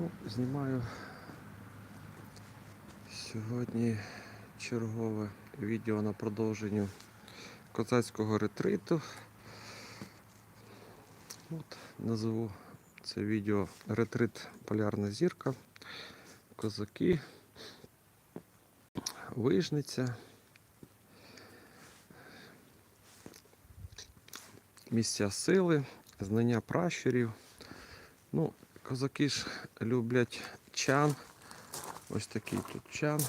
Ну, знімаю сьогодні чергове відео на продовженню козацького ретриту. От, назову це відео Ретрит Полярна зірка. Козаки, вижниця. Місця сили, знання пращурів. Ну, козаки ж люблять чан. Ось такий тут чан.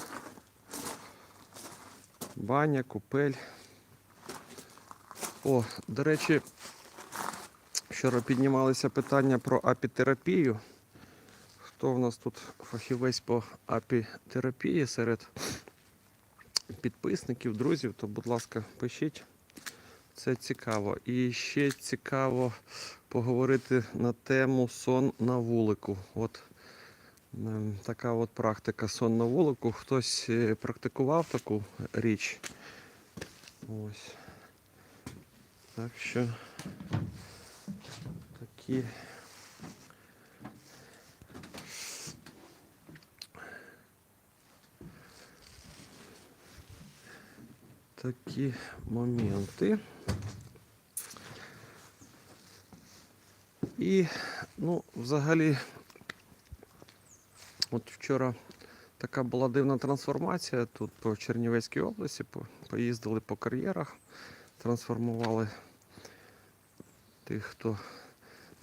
Баня, купель. О, до речі, вчора піднімалися питання про апітерапію. Хто в нас тут фахівець по апітерапії серед підписників, друзів, то, будь ласка, пишіть. Це цікаво. І ще цікаво поговорити на тему сон на вулику. От ем, така от практика сон на вулику. Хтось е, практикував таку річ. Ось. Так що такі. Такі моменти. І, ну, взагалі, от вчора така була дивна трансформація тут по Чернівецькій області. Поїздили по кар'єрах, трансформували тих, хто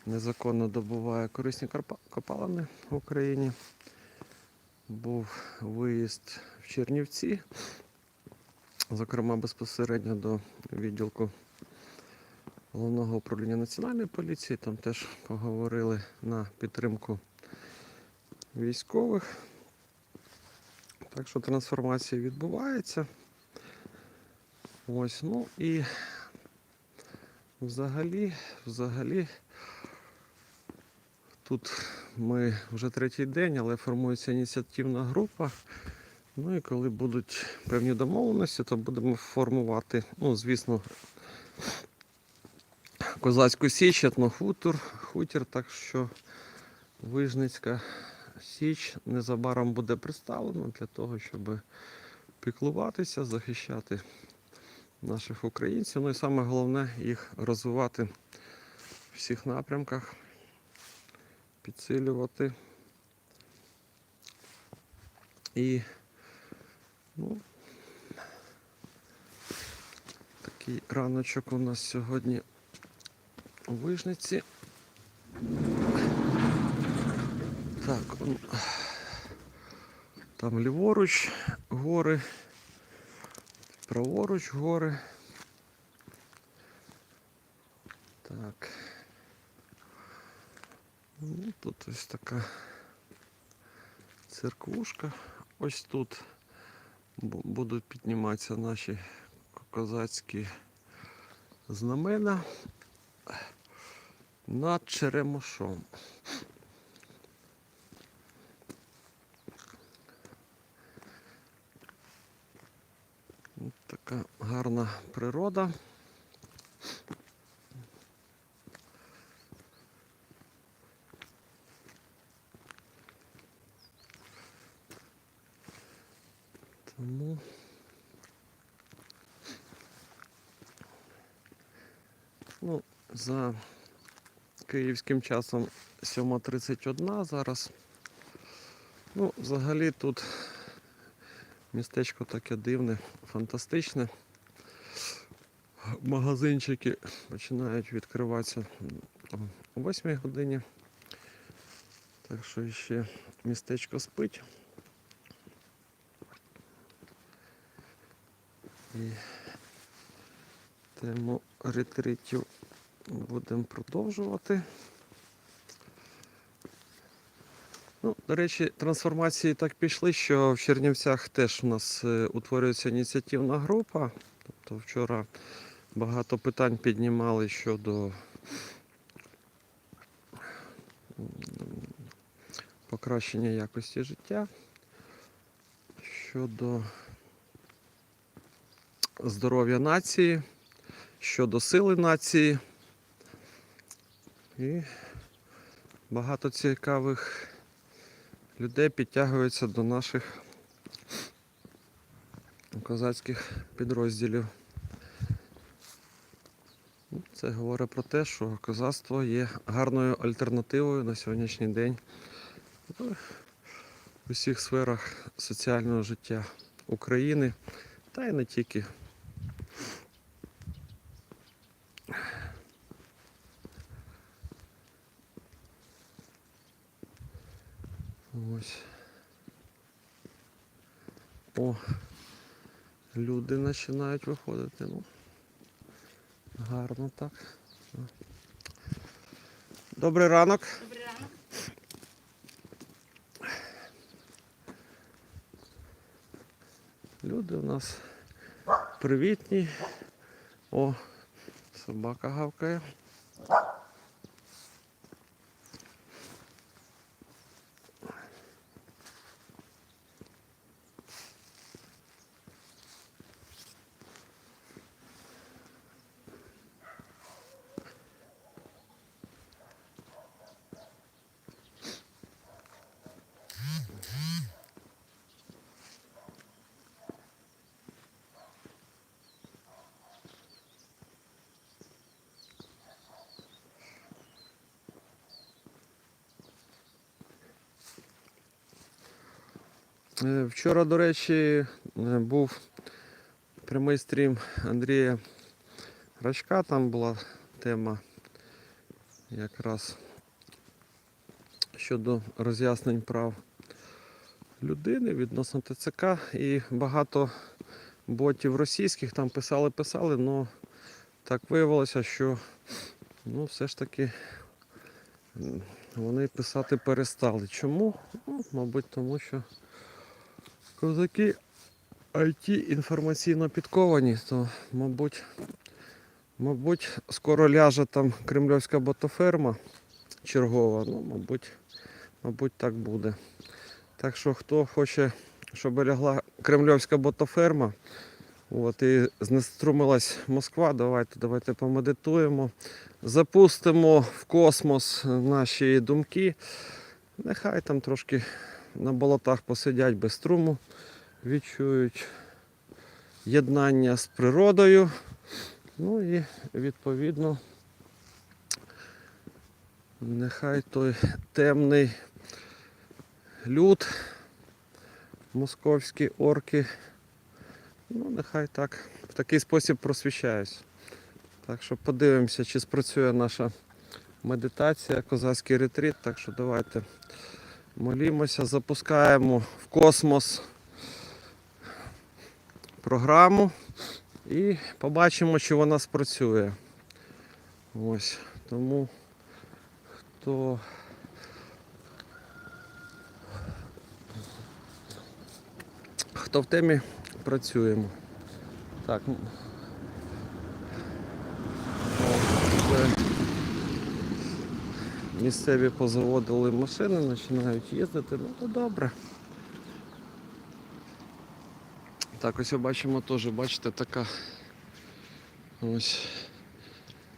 незаконно добуває корисні копалини в Україні. Був виїзд в Чернівці, зокрема безпосередньо до відділку головного управління національної поліції. Там теж поговорили на підтримку військових. Так що трансформація відбувається. Ось, ну і взагалі, взагалі, тут ми вже третій день, але формується ініціативна група. Ну і коли будуть певні домовленості, то будемо формувати, ну, звісно, Козацьку Січ, етнохутор, хутір, так що Вижницька Січ незабаром буде представлена для того, щоб піклуватися, захищати наших українців. Ну і саме головне їх розвивати в всіх напрямках, підсилювати. І ну, такий раночок у нас сьогодні у вижниці. Так, там ліворуч гори, праворуч гори. Так. Ну, тут ось така церквушка. Ось тут будуть підніматися наші козацькі знамена над Черемошом. Така гарна природа. Тому ну, за київським часом 7.31 зараз. Ну, взагалі тут містечко таке дивне, фантастичне. Магазинчики починають відкриватися о 8 годині. Так що ще містечко спить. І тему ретритів будемо продовжувати. Ну, до речі, трансформації так пішли, що в Чернівцях теж у нас е, утворюється ініціативна група. Тобто вчора багато питань піднімали щодо покращення якості життя, щодо здоров'я нації, щодо сили нації. І багато цікавих людей підтягуються до наших козацьких підрозділів. Ну, Це говорить про те, що козацтво є гарною альтернативою на сьогоднішній день в усіх сферах соціального життя України та й не тільки. Ось. О, люди починають виходити. Ну, гарно так. Добрий ранок. Добрий ранок. Люди у нас привітні. О, собака гавкає. Вчора, до речі, е, був прямий стрім Андрія Рачка. Там була тема якраз щодо роз'яснень прав людини відносно ТЦК. І багато ботів російських там писали, писали, але так виявилося, що ну, все ж таки вони писати перестали. Чому? Ну, мабуть, тому що козаки IT інформаційно підковані, то, мабуть, мабуть, скоро ляже там кремлівська ботоферма чергова. Ну, мабуть, мабуть, так буде. Так що хто хоче, щоб лягла кремлівська ботоферма, от, і знеструмилась Москва, давайте, давайте помедитуємо. Запустимо в космос наші думки. Нехай там трошки на болотах посидять без струму, відчують єднання з природою. Ну і відповідно нехай той темний люд, московські орки, ну нехай так в такий спосіб просвіщаюсь. Так що подивимося, чи спрацює наша медитація, козацький ретрит. Так що давайте молімося, запускаємо в космос програму і побачимо, чи вона спрацює. Ось. Тому хто хто в темі працюємо. Так. м. О, це Місцеві позаводили машини, починають їздити, ну то добре. Так, ось бачимо теж, бачите, така ось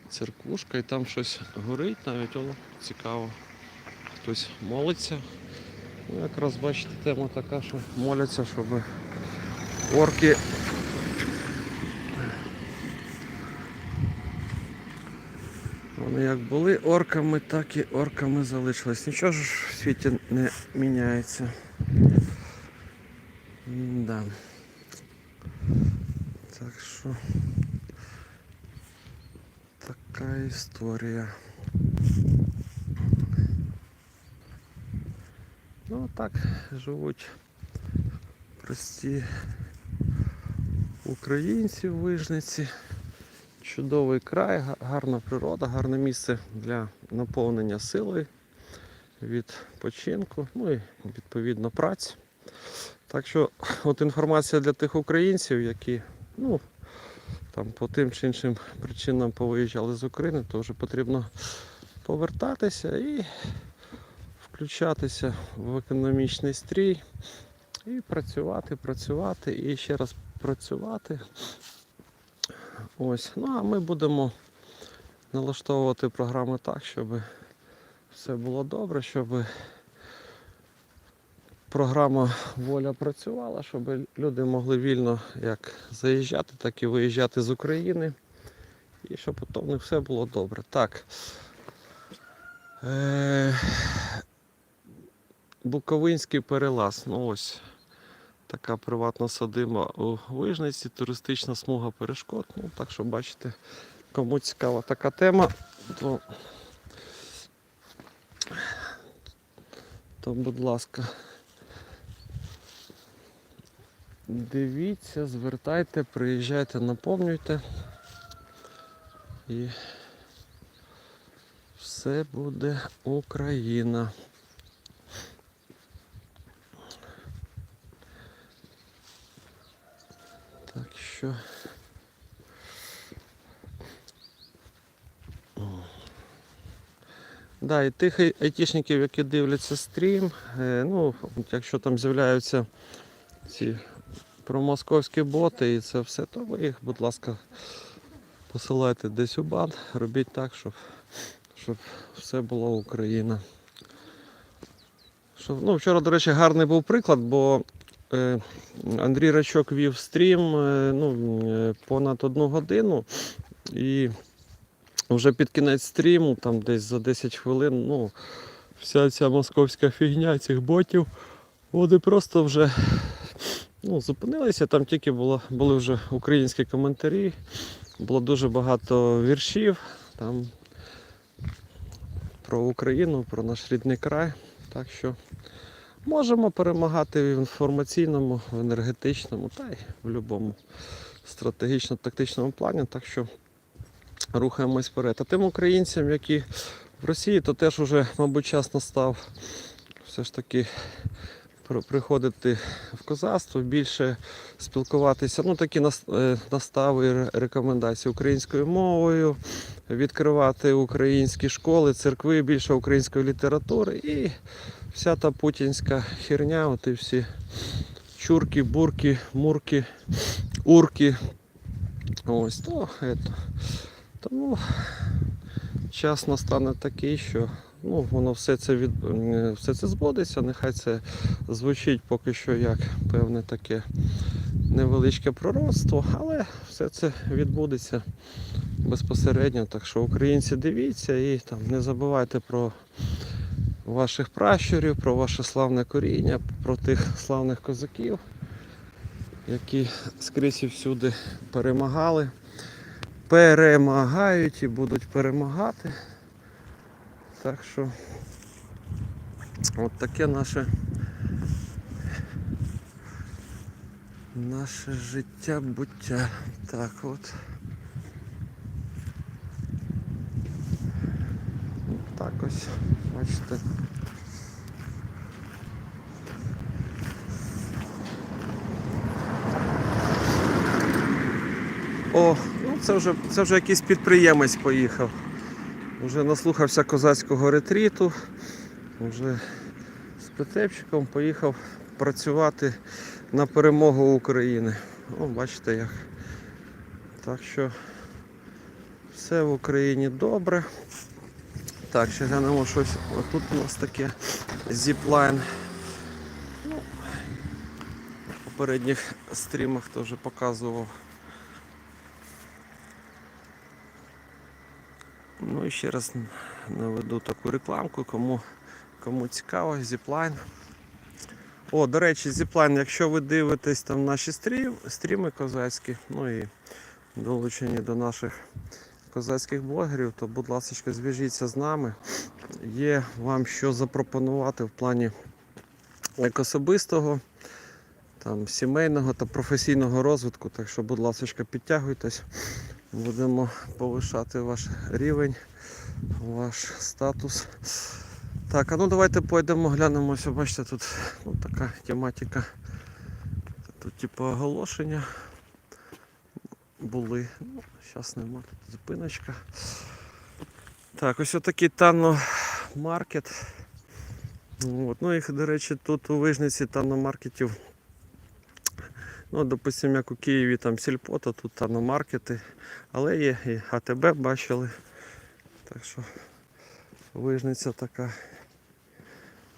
церквушка і там щось горить навіть, о, цікаво. Хтось молиться. Ну, якраз бачите, тема така, що моляться, щоб орки Вони як були орками, так і орками залишились. Нічого ж в світі не міняється. Да. Так що така історія. Ну так живуть прості українці в Вижниці. Чудовий край, гарна природа, гарне місце для наповнення сили, відпочинку, ну і відповідно праці. Так що от інформація для тих українців, які ну, там, по тим чи іншим причинам повиїжджали з України, то вже потрібно повертатися і включатися в економічний стрій і працювати, працювати і ще раз працювати. Ось. Ну а ми будемо налаштовувати програми так, щоб все було добре, щоб програма Воля працювала, щоб люди могли вільно як заїжджати, так і виїжджати з України. І щоб потім них все було добре. Так. Е- Буковинський перелаз. Ну ось така приватна садиба у Вижниці, туристична смуга перешкод. Ну, так що бачите, кому цікава така тема, то, то будь ласка. Дивіться, звертайте, приїжджайте, наповнюйте. І все буде Україна. Так що. Да, і тих айтішників, які дивляться стрім, е, ну, якщо там з'являються ці промосковські боти і це все, то ви їх, будь ласка, посилайте десь у бан, робіть так, щоб, щоб все було Україна. Щоб, ну, вчора, до речі, гарний був приклад, бо Андрій Рачок вів стрім е, ну, е, понад одну годину. І вже під кінець стріму, там десь за 10 хвилин, ну, вся ця московська фігня цих ботів, вони просто вже ну, зупинилися. Там тільки було, були вже українські коментарі, було дуже багато віршів там про Україну, про наш рідний край. Так що можемо перемагати в інформаційному, в енергетичному та й в будь-якому стратегічно-тактичному плані. Так що рухаємось вперед. А тим українцям, які в Росії, то теж уже, мабуть, час настав все ж таки приходити в козацтво, більше спілкуватися. Ну, такі е, настави рекомендації українською мовою, відкривати українські школи, церкви, більше української літератури і вся та путінська херня, от всі чурки, бурки, мурки, урки. Ось то, ето. Тому час настане такий, що ну, воно все це від все це збудеться. Нехай це звучить поки що як певне таке невеличке пророцтво, але все це відбудеться безпосередньо. Так що українці дивіться і там не забувайте про ваших пращурів, про ваше славне коріння, про тих славних козаків, які скрізь і всюди перемагали перемагають і будуть перемагати. Так що от таке наше наше життя буття. Так от. Так ось, бачите. О, ну це вже, це вже якийсь підприємець поїхав. Вже наслухався козацького ретріту, вже з Петепчиком поїхав працювати на перемогу України. О, бачите як. Так що все в Україні добре. Так, ще глянемо щось. Отут у нас таке зіплайн. Ну, в попередніх стрімах теж показував. Ну і ще раз наведу таку рекламку, кому, кому цікаво, зіплайн. О, до речі, зіплайн, якщо ви дивитесь там наші стрім, стріми козацькі, ну і долучені до наших козацьких блогерів, то будь ласка, зв'яжіться з нами. Є вам що запропонувати в плані як особистого, там, сімейного та професійного розвитку. Так що, будь ласка, підтягуйтесь. Будемо повишати ваш рівень, ваш статус. Так, а ну давайте пойдемо, глянемося. Бачите, тут ну, така тематика. Тут типу оголошення були. Ну, зараз нема тут зупиночка. Так, ось отакий Тано маркет. От. Ну їх, до речі, тут у Вижниці Тано маркетів. Ну, допустимо, як у Києві там сільпо, то тут Тано маркети. Але є і АТБ бачили. Так що вижниця така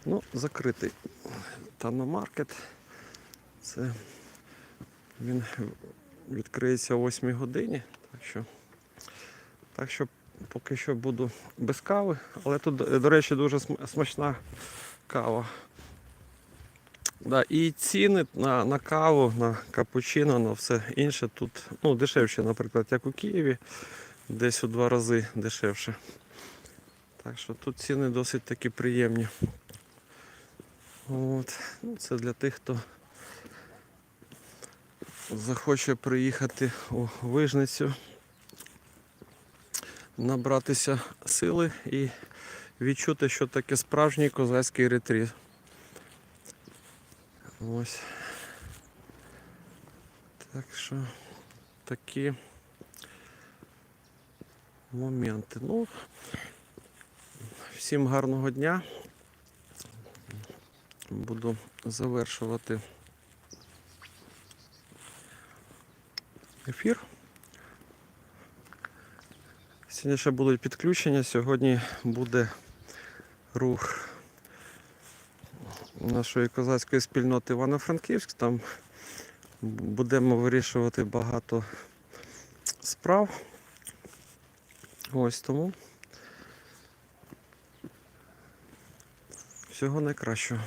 Ну, закритий таномаркет. Це він відкриється о 8 годині. Так що, так що поки що буду без кави, але тут, до речі, дуже смачна кава. Да, і ціни на, на каву, на капучино, на все інше тут ну, дешевше, наприклад, як у Києві, десь у два рази дешевше. Так що тут ціни досить таки приємні. От. Ну, це для тих, хто захоче приїхати у Вижницю, набратися сили і відчути, що таке справжній козацький ретріт. Ось. Так що такі моменти. Ну, всім гарного дня. Буду завершувати ефір. Сьогодні ще будуть підключення. Сьогодні буде рух нашої козацької спільноти Івано-Франківськ. Там будемо вирішувати багато справ. Ось тому. Всього найкращого.